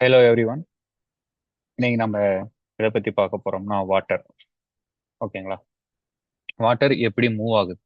Hello every one இன்னைக்கு நம்ம இதை பற்றி பார்க்க போகிறோம்னா வாட்டர் ஓகேங்களா? வாட்டர் எப்படி மூவ் ஆகுது?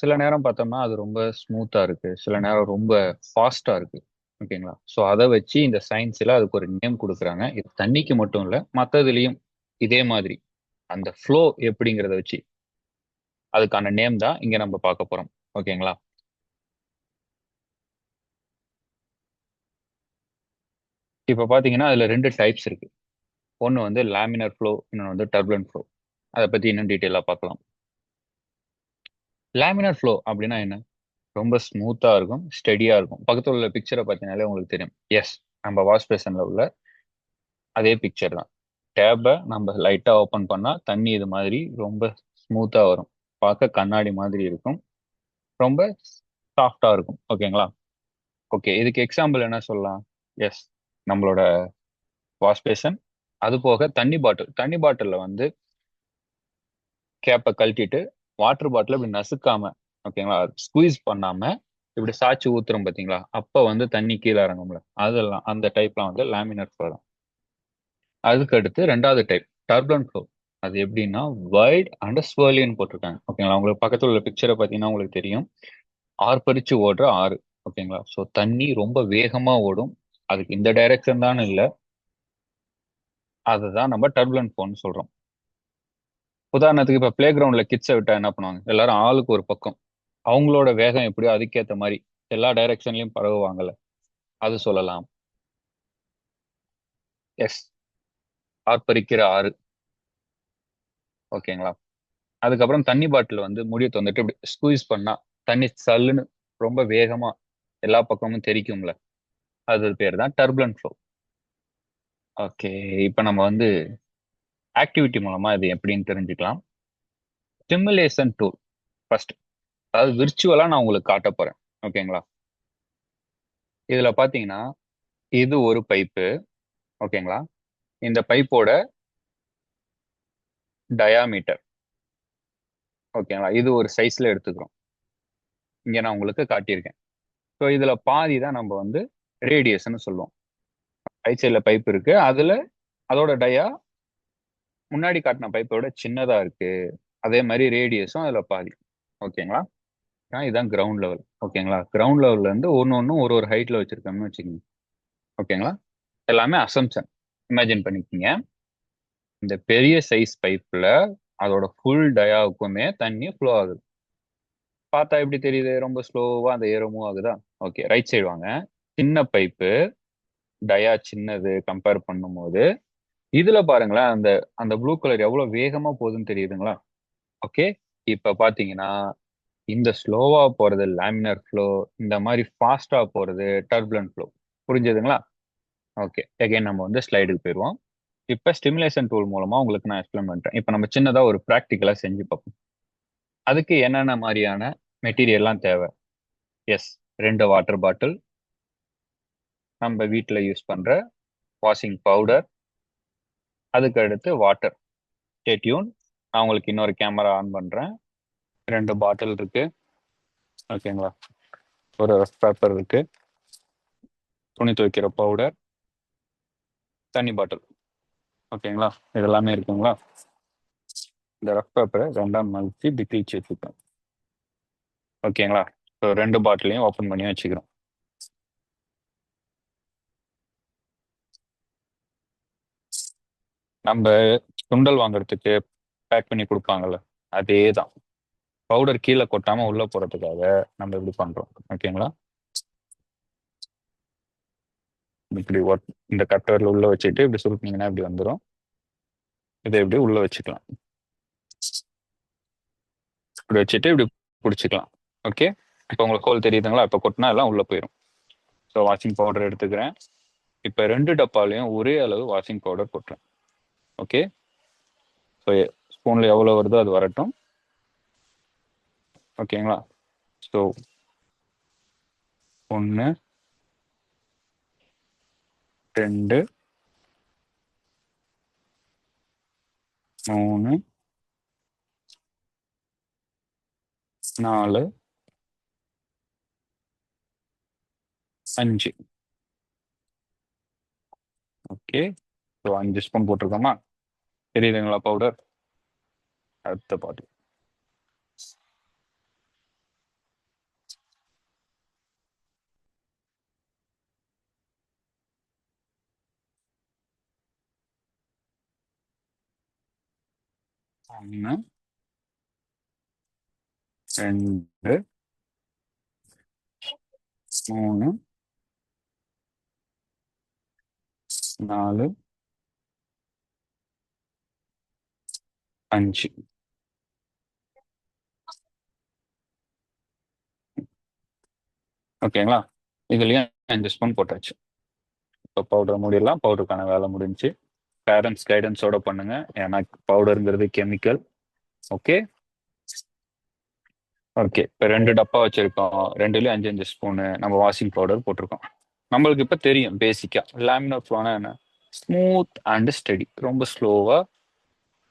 சில நேரம் பார்த்தோம்னா அது ரொம்ப ஸ்மூத்தாக இருக்குது சில நேரம் ரொம்ப ஃபாஸ்ட்டாக இருக்குது ஓகேங்களா? ஸோ அதை வச்சு இந்த சயின்ஸில் அதுக்கு ஒரு நேம் கொடுக்குறாங்க. இது தண்ணிக்கு மட்டும் இல்லை மற்றதுலேயும் இதே மாதிரி. அந்த ஃப்ளோ எப்படிங்கிறத வச்சு. அதுக்கான நேம் தான் இங்கே நம்ம பார்க்க போகிறோம் ஓகேங்களா? இப்போ பார்த்தீங்கன்னா அதில் ரெண்டு டைப்ஸ் இருக்கு. ஒன்று வந்து லேமினர் ஃப்ளோ இன்னொன்று வந்து டர்புலன்ட் ஃப்ளோ அதை பற்றி இன்னும் டீட்டெயிலாக பார்க்கலாம் லேமினர் ஃப்ளோ அப்படின்னா என்ன? ரொம்ப ஸ்மூத்தாக இருக்கும் ஸ்டெடியாக இருக்கும். பக்கத்தில் உள்ள பிக்சரை பார்த்தீங்கனாலே உங்களுக்கு தெரியும். எஸ் நம்ம வாஷ் பேசனில் உள்ள அதே பிக்சர் தான். டேப்பை நம்ம லைட்டாக ஓப்பன் பண்ணால் தண்ணி இது மாதிரி ரொம்ப ஸ்மூத்தாக வரும். பார்க்க கண்ணாடி மாதிரி இருக்கும். ரொம்ப சாஃப்டாக இருக்கும். ஓகேங்களா ஓகே இதுக்கு எக்ஸாம்பிள் என்ன சொல்லலாம்? எஸ் நம்மளோட வாஷ் பேஷன் அது போக தண்ணி பாட்டில் தண்ணி பாட்டிலில் வந்து கேப்பை கழட்டிட்டு வாட்டர் பாட்டில் இப்படி நசுக்காம ஓகேங்களா ஸ்குவீஸ் பண்ணாம இப்படி சாய்ச்சி ஊத்துறோம் பார்த்தீங்களா அப்போ வந்து தண்ணி கீழே இறங்கும்ல. அதெல்லாம் அந்த டைப்லாம் வந்து லேமினர் ஃப்ளோ தான். அதுக்கு அடுத்து ரெண்டாவது டைப் டர்பன் ஃப்ளோ அது எப்படின்னா வைட் அண்ட் ஸ்வர்லியன் போட்டிருக்காங்க. ஓகேங்களா உங்களுக்கு பக்கத்தில் உள்ள பிக்சரை பார்த்தீங்கன்னா உங்களுக்கு தெரியும். ஆர்ப்பரிச்சு ஓடுற ஆறு ஓகேங்களா ஸோ தண்ணி ரொம்ப வேகமாக ஓடும். அதுக்கு இந்த டைரக்ஷன் தான் இல்லை. அதுதான் நம்ம டர்புலன்ட் ஃபோன் சொல்றோம். உதாரணத்துக்கு இப்ப பிளே கிரவுண்ட்ல கிட்ஸை விட்டா என்ன பண்ணுவாங்க? எல்லாரும் ஆளுக்கு ஒரு பக்கம். அவங்களோட வேகம் எப்படியோ அதுக்கேத்த மாதிரி எல்லா டைரக்ஷன்லயும் பரவுவாங்கல்ல. அது சொல்லலாம். எஸ் ஆர்ப்பரிக்கிற ஆறு ஓகேங்களா அதுக்கப்புறம் தண்ணி பாட்டில் வந்து முடிய தந்துட்டு இப்படி ஸ்குவீஸ் பண்ணா தண்ணி சல்லுன்னு ரொம்ப வேகமா எல்லா பக்கமும் தெரிக்கும்ல. அது பேர் தான் டர்புலன்ட் ஃப்ளோ ஓகே இப்போ நம்ம வந்து ஆக்டிவிட்டி மூலமாக இது எப்படின்னு தெரிஞ்சுக்கலாம். ஸ்டிமுலேஷன் டூல் ஃபர்ஸ்ட் அதாவது விர்ச்சுவலாக நான் உங்களுக்கு காட்ட போகிறேன் ஓகேங்களா இதில் பார்த்தீங்கன்னா இது ஒரு பைப்பு ஓகேங்களா இந்த பைப்போட டயாமீட்டர் ஓகேங்களா இது ஒரு சைஸில் எடுத்துக்கிறோம். இங்கே நான் உங்களுக்கு காட்டியிருக்கேன். ஸோ இதில் பாதி தான் நம்ம வந்து ரேடியஸ்ன்னு சொல்லுவோம். ரைட் சைடில் பைப் இருக்கு. அதில் அதோட டயா முன்னாடி காட்டின பைப்போட சின்னதாக இருக்கு. அதே மாதிரி ரேடியஸும் அதில் பாதி. ஓகேங்களா? ஆ, இதுதான் கிரவுண்ட் லெவல் ஓகேங்களா? கிரவுண்ட் லெவல்லேருந்து ஒன்று ஒன்றும் ஒரு ஒரு ஹைட்ல வச்சுருக்கோம்னு வச்சுக்கோங்க. ஓகேங்களா? எல்லாமே அசம்ஷன் இமேஜின் பண்ணிக்கோங்க. இந்த பெரிய சைஸ் பைப்பில் அதோட ஃபுல் டயாவுக்குமே தண்ணி ஃப்ளோ ஆகுது. பார்த்தா எப்படி தெரியுது? ரொம்ப ஸ்லோவாக அந்த ஏரோ மூவ் ஆகுதா ஓகே ரைட் சைடு வாங்க. சின்ன பைப்பு டயா சின்னது கம்பேர் பண்ணும்போது இதுல பாருங்களேன் அந்த அந்த ப்ளூ கலர் எவ்வளவு வேகமா போகுதுன்னு தெரியுதுங்களா? ஓகே இப்ப பாத்தீங்கன்னா இந்த ஸ்லோவா போறது லேமினர் ஃப்ளோ இந்த மாதிரி ஃபாஸ்டா போறது டர்புலன்ட் ஃப்ளோ புரிஞ்சதுங்களா? ஓகே அகைன் நம்ம வந்து ஸ்லைடுக்கு போயிடுவோம் இப்போ ஸ்டிமுலேஷன் டூல் மூலமா உங்களுக்கு நான் எக்ஸ்பிளைன் பண்றேன். இப்போ நம்ம சின்னதா ஒரு ப்ராக்டிக்கலா செஞ்சு பார்ப்போம். அதுக்கு என்னென்ன மாதிரியான மெட்டீரியல்லாம் தேவை? எஸ் ரெண்டு வாட்டர் பாட்டில் நம்ம வீட்டில் யூஸ் பண்ணுற வாஷிங் பவுடர் அதுக்கு அடுத்து வாட்டர் ஸ்டேட்யூன் நான் உங்களுக்கு இன்னொரு கேமரா ஆன் பண்ணுறேன் ரெண்டு பாட்டில் இருக்கு. ஓகேங்களா ஒரு ரஃப் பேப்பர் இருக்கு. துணி துவைக்கிற பவுடர் தண்ணி பாட்டில் ஓகேங்களா இதெல்லாமே இருக்குங்களா? இந்த ரஃப் பேப்பரை ரெண்டாம் மல்த்தி இப்படி கிழிச்சு ஓகேங்களா ஸோ ரெண்டு பாட்டிலையும் ஓப்பன் பண்ணி வச்சுக்கிறோம். நம்ம சுண்டல் வாங்குறதுக்கு பேக் பண்ணி கொடுப்பாங்கல்ல அதே தான் பவுடர் கீழே கொட்டாம உள்ள போறதுக்காக நம்ம இப்படி பண்றோம். ஓகேங்களா இப்படி இந்த கட்டரில் உள்ள வச்சுட்டு இப்படி சுருட்டினீங்கன்னா இப்படி வந்துடும் இதை இப்படி உள்ள வச்சுக்கலாம். இப்படி வச்சுட்டு இப்படி பிடிச்சிக்கலாம். ஓகே இப்போ உங்களுக்கு ஹோல் தெரியுதுங்களா? இப்போ கொட்டினா எல்லாம் உள்ளே போயிடும் ஸோ வாஷிங் பவுடர் எடுத்துக்கிறேன். இப்போ ரெண்டு டப்பாலையும் ஒரே அளவு வாஷிங் பவுடர் கொட்டுறேன் ஓகே? ஸோ ஸ்பூனில் எவ்வளோ வருதோ அது வரட்டும். ஓகேங்களா? ஸோ ஒன்று ரெண்டு மூணு நாலு அஞ்சு. ஓகே? ஸோ அஞ்சு ஸ்பூன் போட்டிருக்கோமா? தெரியுதுங்களா பவுடர் அடுத்த பாட்டு. ஒன்று ரெண்டு. மூணு. நாலு. அஞ்சு. ஓகேங்களா? இதுலயும் அஞ்சு ஸ்பூன் போட்டாச்சு. இப்போ பவுடர் மூடிடலாம். பவுடருக்கான வேலை முடிஞ்சு. பேரண்ட்ஸ் கைடன்ஸோட பண்ணுங்க. ஏன்னா பவுடருங்கிறது கெமிக்கல் ஓகே? ஓகே. இப்போ ரெண்டு டப்பா வச்சிருக்கோம். ரெண்டுலயும் அஞ்சு அஞ்சு ஸ்பூனு நம்ம வாஷிங் பவுடர் போட்டிருக்கோம். நம்மளுக்கு இப்போ தெரியும் பேசிக்கா லேமினர் ஃப்ளோனா என்ன? ஸ்மூத் அண்ட் ஸ்டெடி ரொம்ப ஸ்லோவா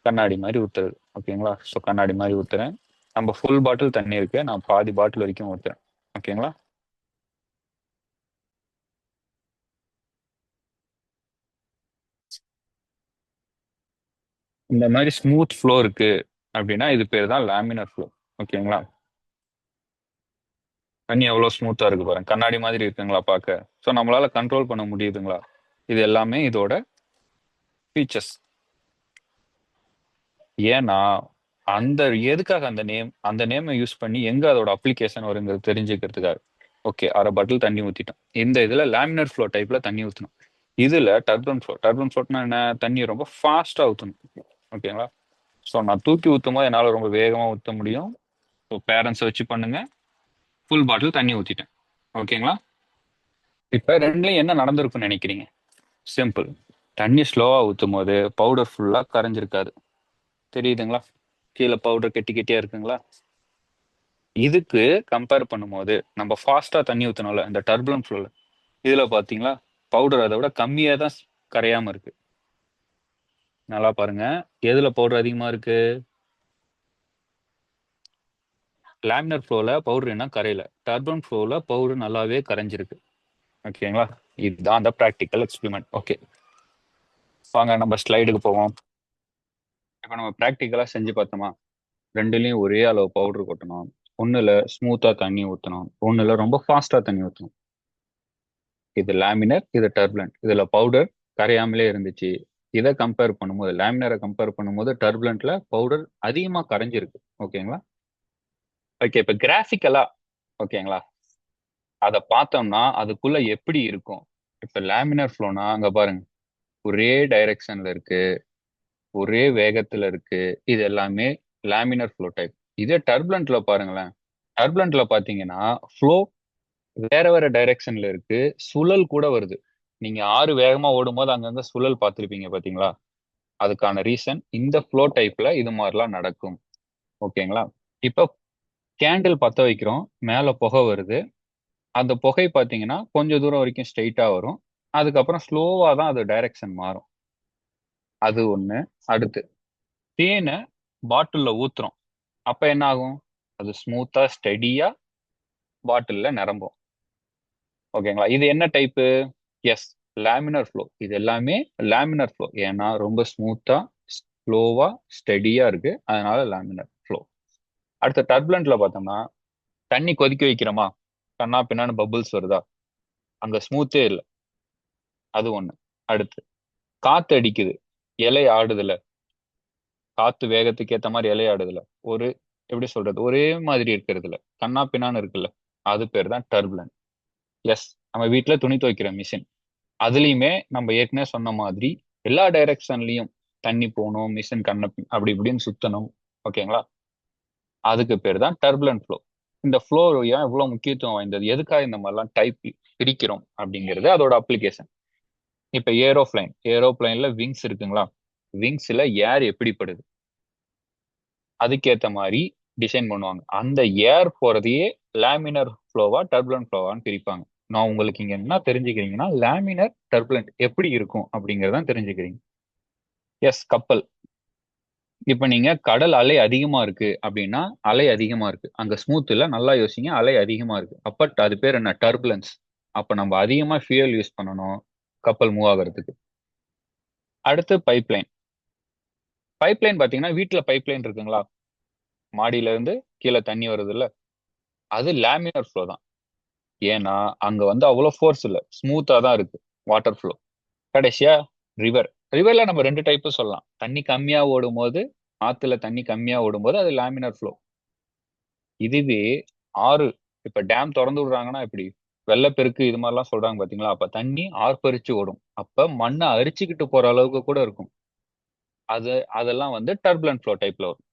கண்ணாடி மாதிரி ஊத்துறது. ஓகேங்களா ஸோ கண்ணாடி மாதிரி ஊத்துறேன். நம்ம ஃபுல் பாட்டில் தண்ணி இருக்கு. நான் பாதி பாட்டில் வரைக்கும் ஊத்துறேன். ஓகேங்களா இந்த மாதிரி ஸ்மூத் ஃப்ளோ இருக்கு அப்படின்னா இது பேர் தான் லேமினர் ஃப்ளோ ஓகேங்களா தண்ணி எவ்வளோ ஸ்மூத்தா இருக்கு பாருங்க. கண்ணாடி மாதிரி இருக்குங்களா பார்க்க? ஸோ நம்மளால கண்ட்ரோல் பண்ண முடியுதுங்களா? இது எல்லாமே இதோட ஃபீச்சர்ஸ் ஏன்னா அந்த எதுக்காக அந்த நேம் அந்த நேமை யூஸ் பண்ணி எங்க அதோட அப்ளிகேஷன் வருங்கிறது தெரிஞ்சுக்கிறதுக்காக. ஓகே அரை பாட்டில் தண்ணி ஊத்திட்டோம். இந்த இதுல லேமினர் ஃப்ளோ டைப்ல தண்ணி ஊற்றணும் இதுல டர்பன் ஃப்ளோ டர்பன் ஃப்ளோட்னா என்ன? தண்ணி ரொம்ப ஃபாஸ்டா ஊற்றணும் ஓகேங்களா? ஸோ நான் தூக்கி ஊற்றும் போது என்னால் ரொம்ப வேகமாக ஊற்ற முடியும். ஸோ பேரண்ட்ஸை வச்சு பண்ணுங்க. ஃபுல் பாட்டில் தண்ணி ஊற்றிட்டேன் ஓகேங்களா? இப்போ ரெண்டுலையும் என்ன நடந்திருக்குன்னு நினைக்கிறீங்க? சிம்பிள் தண்ணி ஸ்லோவாக ஊற்றும் போது பவுடர் ஃபுல்லாக கரைஞ்சிருக்காது. தெரியுதுங்களா? கீழே பவுடர் கெட்டி கெட்டியா இருக்குங்களா? இதுக்கு கம்பேர் பண்ணும்போது நம்ம ஃபாஸ்ட்டாக தண்ணி ஊற்றணும்ல இந்த டர்புலன் ஃப்ளோவில் இதில் பார்த்தீங்களா பவுடர் அதை விட கம்மியாக தான் கரையாம இருக்கு. நல்லா பாருங்க. எதுல பவுடர் அதிகமா இருக்கு? லேமினர் ஃப்ளோவில் பவுடர் என்ன கரையில. டர்பன் ஃப்ளோவில் பவுடர் நல்லாவே கரைஞ்சிருக்கு. ஓகேங்களா இதுதான் அந்த ப்ராக்டிக்கல் எக்ஸ்பிரிமெண்ட் ஓகே வாங்க நம்ம ஸ்லைடுக்கு போவோம். இப்போ நம்ம ப்ராக்டிக்கலாக செஞ்சு பார்த்தோமா? ரெண்டுலேயும் ஒரே அளவு பவுடர் கொட்டணும். ஒன்றில் ஸ்மூத்தாக தண்ணி ஊற்றணும் ஒன்றில் ரொம்ப ஃபாஸ்ட்டாக தண்ணி ஊற்றணும் இது லேமினர் இது டர்புலண்ட் இதில் பவுடர் கரையாமலே இருந்துச்சு. இதை கம்பேர் பண்ணும்போது லேமினரை கம்பேர் பண்ணும்போது டர்புலண்ட்ல பவுடர் அதிகமாக கரைஞ்சிருக்கு. ஓகேங்களா? ஓகே இப்போ கிராஃபிக்கலா ஓகேங்களா? அதை பார்த்தோம்னா அதுக்குள்ள எப்படி இருக்கும்? இப்போ லேமினர் ஃப்ளோனா அங்கே பாருங்க. ஒரே டைரக்ஷன்ல இருக்கு. ஒரே வேகத்துல இருக்கு. இது எல்லாமே லேமினர் ஃப்ளோ டைப் இதே டர்புலண்ட்ல பாருங்களேன். டர்புலண்ட்ல பாத்தீங்கன்னா ஃப்ளோ வேற வேற டைரக்ஷன்ல இருக்கு. சுழல் கூட வருது. நீங்க ஆறு வேகமா ஓடும்போது அங்கங்க சுழல் பார்த்துருப்பீங்க பாத்தீங்களா? அதுக்கான ரீசன் இந்த ஃப்ளோ டைப்ல இது மாதிரிலாம் நடக்கும். ஓகேங்களா? இப்போ கேண்டில் பத்த வைக்கிறோம். மேல புகை வருது. அந்த புகை பார்த்தீங்கன்னா கொஞ்சம் தூரம் வரைக்கும் ஸ்ட்ரெயிட்டா வரும். அதுக்கப்புறம் ஸ்லோவா தான் அது டைரக்ஷன் மாறும். அது ஒண்ணு. அடுத்து தேனை பாட்டில்ல ஊத்துறோம். அப்ப என்ன ஆகும் அது ஸ்மூத்தா ஸ்டெடியா பாட்டில்ல நிரம்பும். ஓகேங்களா இது என்ன டைப்பு எஸ் லேமினர் ஃப்ளோ இது எல்லாமே லேமினர் ஃப்ளோ ஏன்னா ரொம்ப ஸ்மூத்தா ஸ்லோவா ஸ்டெடியா இருக்கு. அதனால லேமினர் ஃப்ளோ அடுத்த டர்புலண்ட்ல பார்த்தோம்னா தண்ணி கொதிக்க வைக்கிறோமா? கண்ணா பின்னான்னு பபுள்ஸ் வருதா? அங்க ஸ்மூத்தே இல்லை. அது ஒண்ணு. அடுத்து காத்து அடிக்குது. இலை ஆடுதுல. காத்து வேகத்துக்கு ஏத்த மாதிரி இலை ஆடுதுல. ஒரு எப்படி சொல்றது? ஒரே மாதிரி இருக்கிறதுல. கண்ணா பின்னான்னு இருக்குல்ல. அது பேர் தான் டர்புலன். எஸ் நம்ம வீட்டுல துணி துவைக்கிற மிஷின் அதுலயுமே நம்ம ஏற்கனவே சொன்ன மாதிரி எல்லா டைரக்ஷன்லயும் தண்ணி போகணும் மிஷின் கண்ண அப்படி இப்படின்னு சுத்தணும். ஓகேங்களா அதுக்கு பேர் தான் டர்புலன் ஃப்ளோ இந்த ஃப்ளோ ஏன் இவ்வளவு முக்கியத்துவம் வாய்ந்தது? எதுக்காக இந்த மாதிரிலாம் டைப் பிரிக்கிறோம் அப்படிங்கிறது அதோட அப்ளிகேஷன் இப்ப ஏரோப்ளைன் ஏரோப்ளைன்ல விங்ஸ் இருக்குங்களா? விங்ஸ்ல ஏர் எப்படிப்படுது? அதுக்கேத்த மாதிரி டிசைன் பண்ணுவாங்க. அந்த ஏர் போறதையே லேமினர் ஃப்ளோவா டர்புலன் ஃப்ளோவான்னு பிரிப்பாங்க. நான் உங்களுக்கு இங்க என்ன தெரிஞ்சுக்கிறீங்கன்னா லேமினர் டர்புலன்ட் எப்படி இருக்கும் அப்படிங்கறதான் தெரிஞ்சுக்கிறீங்க. எஸ் கப்பல். இப்ப நீங்க கடல் அலை அதிகமா இருக்கு அப்படின்னா அலை அதிகமா இருக்கு. அங்க ஸ்மூத் இல்ல நல்லா யோசிங்க அலை அதிகமா இருக்கு. அப்ப அது பேர் என்ன? டர்புலன்ஸ் அப்ப நம்ம அதிகமா ஃபியூயல் யூஸ் பண்ணணும். கப்பல் மூவ் ஆகிறதுக்கு. அடுத்து பைப்லைன் பைப்லைன் பார்த்தீங்கன்னா வீட்டில் பைப்லைன் இருக்குங்களா? மாடியிலேருந்து கீழே தண்ணி வருது இல்லை? அது லேமினர் ஃப்ளோ தான். ஏன்னா அங்கே வந்து அவ்வளோ ஃபோர்ஸ் இல்லை. ஸ்மூத்தாக தான் இருக்குது வாட்டர் ஃப்ளோ கடைசியாக ரிவர் ரிவரில் நம்ம ரெண்டு டைப்பு சொல்லலாம். தண்ணி கம்மியாக ஓடும் போது தண்ணி கம்மியாக ஓடும் போது அது லேமினர் ஃப்ளோ இதுவே ஆறு இப்போ டேம் திறந்து விடுறாங்கன்னா இப்படி வெள்ளப்பெருக்கு இது மாதிரிலாம் சொல்றாங்க பாத்தீங்களா? அப்ப தண்ணி ஆர்ப்பரிச்சு ஓடும். அப்ப மண்ணை அரிச்சுக்கிட்டு போற அளவுக்கு கூட இருக்கும். அது அதெல்லாம் வந்து டர்புலன்ட் ஃப்ளோ டைப்ல வரும்.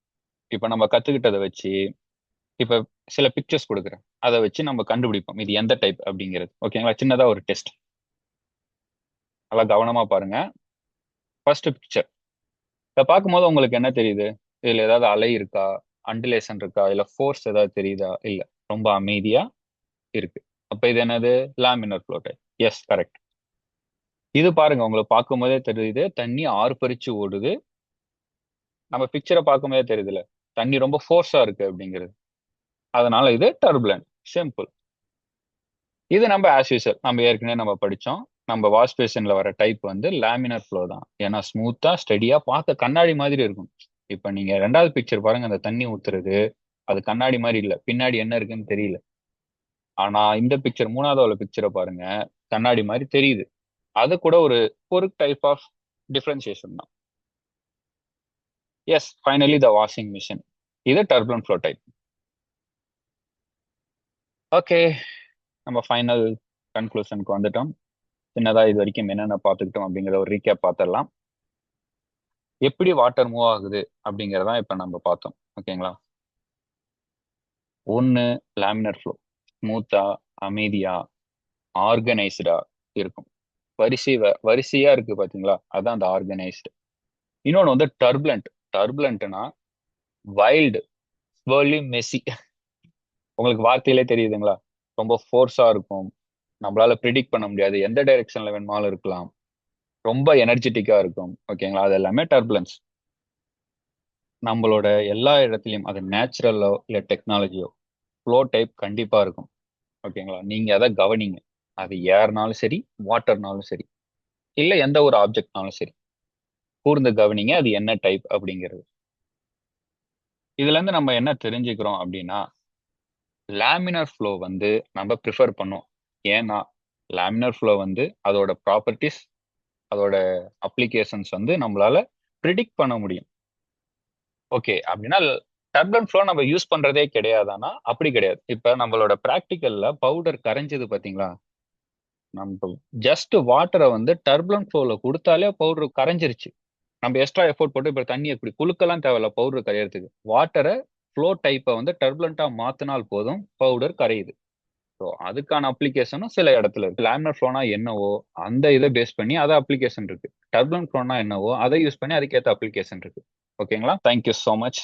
இப்ப நம்ம கத்துக்கிட்டதை வச்சு இப்ப சில பிக்சர்ஸ் கொடுக்குறேன். அதை வச்சு நம்ம கண்டுபிடிப்போம். இது எந்த டைப் அப்படிங்கிறது. ஓகேங்களா சின்னதா ஒரு டெஸ்ட் நல்லா கவனமா பாருங்க. ஃபர்ஸ்ட் பிக்சர் இதை பார்க்கும்போது உங்களுக்கு என்ன தெரியுது? இதுல ஏதாவது அலை இருக்கா? அண்டுலேஷன் இருக்கா? இல்ல ஃபோர்ஸ் ஏதாவது தெரியுதா? இல்ல. ரொம்ப அமைதியா இருக்கு. அப்ப இது என்னது? Laminar flow type yes correct இது பாருங்க உங்களை பார்க்கும் போதே தெரியுது. தண்ணி ஆர்ப்பரிச்சு ஓடுது. நம்ம பிக்சரை பார்க்கும் போதே தெரியுதுல தண்ணி ரொம்ப ஃபோர்ஸா இருக்கு அப்படிங்கிறது. அதனால இது டர்புலன்ட் சிம்பிள் இது நம்ம ஆஸ் யூசல் நம்ம ஏற்கனவே நம்ம படிச்சோம். நம்ம வாஷ் பேஷன்ல வர டைப் வந்து லேமினர் ஃப்ளோ தான். ஏன்னா ஸ்மூத்தா ஸ்டடியா பார்க்க கண்ணாடி மாதிரி இருக்கும். இப்போ நீங்க ரெண்டாவது பிக்சர் பாருங்க அந்த தண்ணி ஊத்துறது. அது கண்ணாடி மாதிரி இல்ல. பின்னாடி என்ன இருக்குன்னு தெரியல. ஆனா இந்த பிக்சர் மூணாவது உள்ள பிக்சரை பாருங்க கண்ணாடி மாதிரி தெரியுது. அது கூட ஒரு ஒரு டைப் ஆஃப் டிஃப்ரென்சியேஷன் தான். Yes finally the washing machine இது டர்புலன் ஃப்ளோ டைப் ஓகே நம்ம ஃபைனல் கன்க்ளூஷனுக்கு வந்துட்டோம். சின்னதாக இது வரைக்கும் என்னென்ன பார்த்துக்கிட்டோம் அப்படிங்கிற ஒரு ரீகேப் பார்த்துடலாம். எப்படி வாட்டர் மூவ் ஆகுது அப்படிங்கிறதான் இப்போ நம்ம பார்த்தோம். ஓகேங்களா ஒன்று லேமினர் ஃப்ளோ ஸ்மூத்தா அமைதியா ஆர்கனைஸ்டா இருக்கும். வரிசை வ- வரிசையா இருக்கு பாத்தீங்களா? அதான் அந்த ஆர்கனைஸ்டு இன்னொன்னு வந்து டர்புலண்ட் டர்புலண்ட்னா வைல்டு ஸ்வர்லி மெஸ்ஸி உங்களுக்கு வார்த்தையிலே தெரியுதுங்களா? ரொம்ப ஃபோர்ஸா இருக்கும். நம்மளால ப்ரிடிக்ட் பண்ண முடியாது. எந்த டைரெக்ஷன்ல வேணுமாலும் இருக்கலாம். ரொம்ப எனர்ஜெட்டிக்கா இருக்கும். ஓகேங்களா அது எல்லாமே டர்புலன்ஸ் நம்மளோட எல்லா இடத்துலயும் அது நேச்சுரலோ இல்ல டெக்னாலஜியோ ஃப்ளோ டைப் கண்டிப்பா இருக்கும். ஓகேங்களா? நீங்க அதை கவனிங்க. அது ஏர்னாலும் சரி வாட்டர்னாலும் சரி இல்லை எந்த ஒரு ஆப்ஜெக்ட்னாலும் சரி. கூர்ந்து கவனிங்க அது என்ன டைப் அப்படிங்கிறது. இதுலேருந்து நம்ம என்ன தெரிஞ்சுக்கிறோம் அப்படின்னா லேமினர் ஃப்ளோ வந்து நம்ம ப்ரிஃபர் பண்ணோம். ஏன்னா லேமினர் ஃப்ளோ வந்து அதோட ப்ராப்பர்ட்டிஸ் அதோட அப்ளிகேஷன்ஸ் வந்து நம்மளால ப்ரிடிக்ட் பண்ண முடியும். ஓகே அப்படின்னா டர்பன் ஃப்ளோ நம்ம யூஸ் பண்றதே கிடையாதானா அப்படி கிடையாது. இப்ப நம்மளோட ப்ராக்டிக்கல்ல பவுடர் கரைஞ்சது பாத்தீங்களா? நம்ம ஜஸ்ட் வாட்டரை வந்து டர்புலன்ட் ஃப்ளோல கொடுத்தாலே பவுடர் கரைஞ்சிருச்சு. நம்ம எக்ஸ்ட்ரா எஃபோர்ட் போட்டு இப்ப தண்ணி இப்படி குழுக்கெல்லாம் தேவையில்ல பவுடர் கரையிறதுக்கு. வாட்டரை ஃப்ளோ டைப்பை வந்து டர்புலண்டா மாத்தினால் போதும் பவுடர் கரையுது. ஸோ அதுக்கான அப்ளிகேஷனும் சில இடத்துல இருக்கு. லேமினர் ஃப்ளோனா என்னவோ அந்த இதை பேஸ் பண்ணி அதை அப்ளிகேஷன் இருக்கு. டர்புலன்ட் ஃப்ளோனா என்னவோ அதை யூஸ் பண்ணி அதுக்கேற்ற அப்ளிகேஷன் இருக்கு. ஓகேங்களா தேங்க்யூ ஸோ மச்